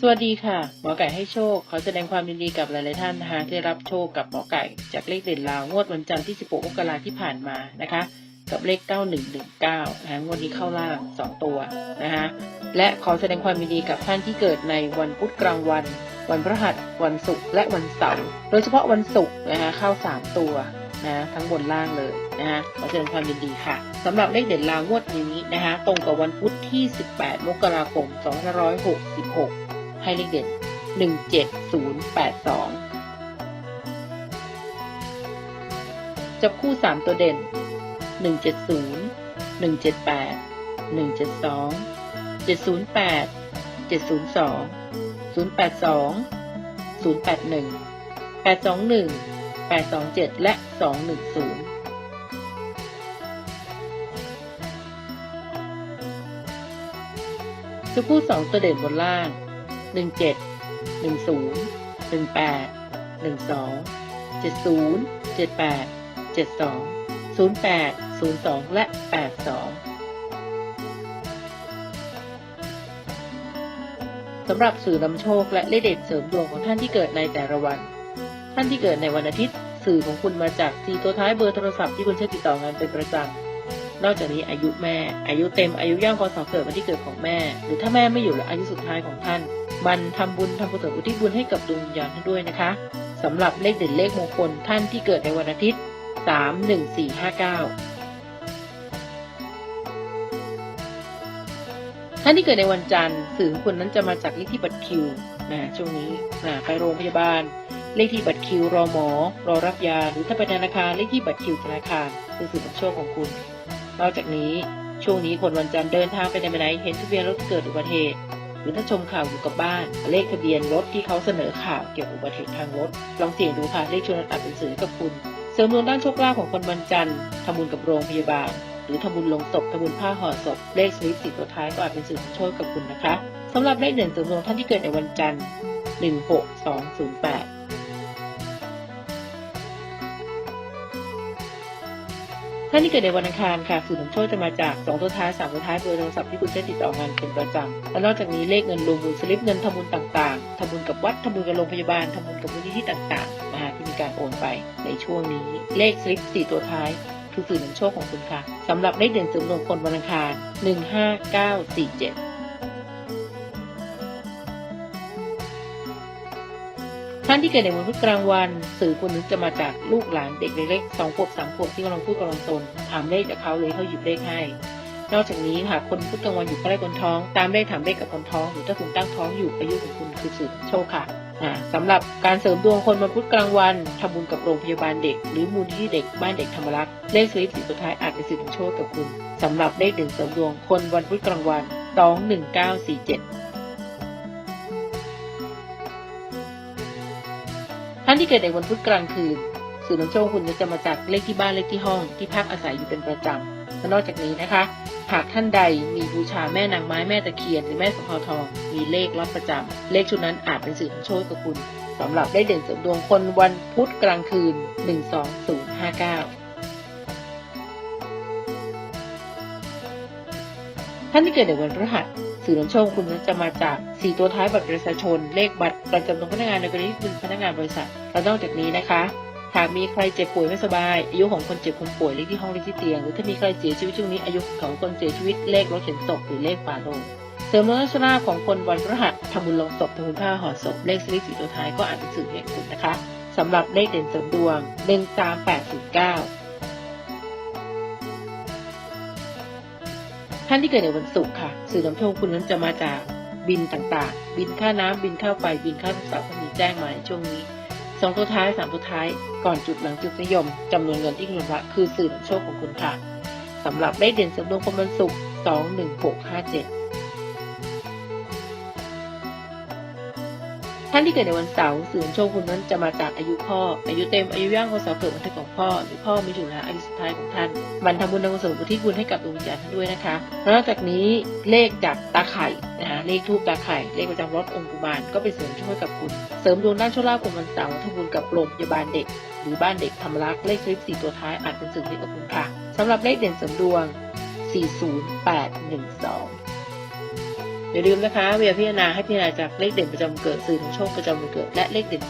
สวัสดีค่ะ หมอไก่ให้โชค ขอแสดงความยินดีกับหลาย ๆ ท่านนะคะที่ได้รับโชคกับหมอไก่ จากเลขเด่นลาวงวดวันจันทร์ที่ 16มกราที่ผ่านมานะคะ กับเลข 9119นะะงวดนี้เข้าล่าง 2 ตัวนะคะและขอแสดงความยินดีกับท่านที่เกิดในวันพุธกลางวัน วันพฤหัสวันศุกร์และวันเสาร์โดยเฉพาะวันศุกร์นะคะเข้า 3 ตัว นะทั้งบนล่างเลยนะคะขอแสดงความยินดีค่ะสำหรับเลขเด่นลาวงวดนี้นะคะตรงกับวันพุธที่ 18 มกราคม 2566 ให้เลขเด่นหนึ่งเจ็ดศูนย์แปดสองจับคู่สามตัวเด่นหนึ่งเจ็ดศูน ย์หนึ่งเจ็ดแปดสองเจ็ดและสองหนึ่งศูนย์จะพูดสองตัวเด่นบนล่างหนึ่งเจ็ดหนึ่งศูนย์หนึ่งแปดหนึ่งสองเจ็ดศูนย์เจ็ดแปดเจ็ดสองศูนย์แปดศูนย์สองและแปดสองสำหรับสื่อนำโชคและเลขเด็ดเสริมดวงของท่านที่เกิดในแต่ละวัน ท่านที่เกิดในวันอาทิตย์ สื่อของคุณมาจากสีตัวท้ายเบอร์โทรศัพท์ที่คุณใช้ติดต่องานเป็นประจำนอกจากนี้อายุแม่ อายุเต็มอายุย่างพศเกิดวันที่เกิดของแม่ หรือถ้าแม่ไม่อยู่และอายุสุดท้ายของท่าน มันทำบุญทำกุศลอุทิศบุญให้กับดวงวิญญาณท่านด้วยนะคะสำหรับเลขเด่นเลขมงคลท่านที่เกิดในวันอาทิตย์ 3 1 4 5 9ท่านที่เกิดในวันจันทร์สื่อของคุณนั้นจะมาจากเลขที่บัตรคิวนะช่วงนี้นะไปโรงพยาบาล เลขที่บัตรคิวรอหมอ รอรับยา หรือถ้าไปธนาคารเลขที่บัตรคิวธนาคารคือสื่อของโชคของคุณ นอกจากนี้ช่วงนี้คนวันจันทร์เดินทางไปไหนมาไหนเห็นทะเบียนรถเกิดอุบัติเหตุหรือถ้าชมข่าวอยู่กับบ้าน เลขทะเบียนรถที่เขาเสนอข่าวเกี่ยวกับอุบัติเหตุทางรถลองเสี่ยงดูค่ะเลขชนวนอาจเป็นสื่อกับคุณ เสริมดวงด้านโชคลาภของคนวันจันทร์ทำบุญกับโรงพยาบาล หรือทำบุญลงศพทำบุญผ้าห่อศพเลขสลิปสีตัวท้ายก็อาจเป็นสื่อโชคกับคุณนะคะสำหรับเลขเด่นเสริมดวงท่านที่เกิดในวันจันทร์16208 ท่านที่เกิดในวันอังคารค่ะสื่อนำโชคจะมาจาก 2 ตัวท้าย 3 ตัวท้ายเบอร์โทรศัพท์ที่คุณใช้ติดต่องานเป็นประจำและนอกจากนี้เลขเงินรวมบุญสลิปเงินทำบุญต่างๆทำบุญกับวัดทำบุญกับโรงพยาบาลทำบุญกับมูลนิธิต่างๆนะคะที่มีการโอนไปในช่วงนี้เลขสลิป 4 ตัวท้ายคือสื่อนำโชคของคุณค่ะสำหรับเลขเด่นเสริมดวงคนวันอังคาร 15947 ท่านที่เกิดในวันพุธกลางวัน สื่อคนนึงจะมาจากลูกหลานเด็กเล็กสองขวบสามขวบที่กำลังพูดกำลังตนถามเลขจากเขาเลยเขาหยิบเลขให้ นอกจากนี้หากคนพุธกลางวันอยู่ใกล้คนท้อง ตามเลขถามเลขกับคนท้องหรือถ้าคุณตั้งท้องอยู่อายุของคุณคือสื่อโชคค่ะสำหรับการเสริมดวงคนมาพุธกลางวันทำบุญกับโรงพยาบาลเด็ก หรือมูลที่เด็กบ้านเด็กธรรมรักเลขสลิปสีสุดท้ายอาจเป็นสื่อโชคกับคุณสำหรับเลขหนึ่งเสริมดวงคนวันพุธกลางวันสองหนึ่งเก้าสี่เจ็ด ที่เกิดในวันพุธกลางคืนสื่อนำโชคคุณจะมาจากเลขที่บ้านเลขที่ห้องที่พักอาศัยอยู่เป็นประจำและนอกจากนี้นะคะ หากท่านใดมีบูชาแม่นางไม้แม่ตะเคียนหรือแม่สมภาวทอง มีเลขรับประจำเลขชุดนั้นอาจเป็นสื่อนำโชคกับคุณสำหรับเลขเด่นเสริมดวงคนวันพุธกลางคืน 12059ท่านที่เกิดในวันพฤหัส สื่อนำโชคคุณจะมาจาก 4 ตัวท้ายบัตรประชาชน เลขบัตรประจำตัวพนักงานในกรณีที่เป็นพนักงานบริษัท และนอกจากนี้นะคะ หากมีใครเจ็บป่วยไม่สบาย อายุของคนเจ็บคนป่วยเลขที่ห้องเลขที่เตียง หรือถ้ามีใครเสียชีวิตช่วงนี้อายุของคนเสียชีวิตเลขรถเข็นศพหรือเลขฝาโลงเสริมลักษณะของคนวันพฤหัสทำบุญลงศพทำบุญผ้าห่อศพเลขสลิปสีตัวท้ายก็อ่าจเป็นสื่อแห่งคุณนะคะสำหรับเลขเด่นเสริมดวง 13809 ท่านที่เกิดในวันศุกร์ค่ะ สื่อนำโชคคุณนั้นจะมาจากบินต่างๆ บินค่าน้ำบินค่าไฟบินค่าโทรศัพท์ก็มีแจ้งมาในช่วงนี้สองตัวท้ายสามตัวท้าย ก่อนจุดหลังจุดนิยมจำนวนเงินที่คุณรับคือสื่อนำโชคของคุณค่ะสำหรับเลขเด่นเสริมดวงคนวันศุกร์สองหนึ่งหกห้าเจ็ด ท่านที่เกิดในวันเสาร์สื่อโชคคุณนั้นจะมาจากอายุพ่อ อายุเต็มอายุย่างพศเกิดวันเกิดของพ่อ หรือพ่อมีอยู่แล้วอายุสุดท้ายของท่านมันทำบุญทำกุศลอุทิศบุญให้กับดวงวิญญาณท่านด้วยนะคะ นอกจากนี้เลขจากตาไข่นะคะเลขทูปตาไข่ เลขประจำรถองค์กุมารก็เป็นเสริมช่วยกับคุณ เสริมดวงด้านโชคลาภคนวันเสาร์ทำบุญกับโรงพยาบาลเด็ก หรือบ้านเด็กธรรมรักเลขคลิปสี่ตัวท้ายอาจเป็นสื่อให้กับคุณค่ะสำหรับเลขเด่นเสริมดวง 40812 อย่าลืมนะคะเวียพิจารณาให้พิจารณาจากเลขเด่นประจำเกิดสื่อของโชคประจำเกิดและเลขเด่น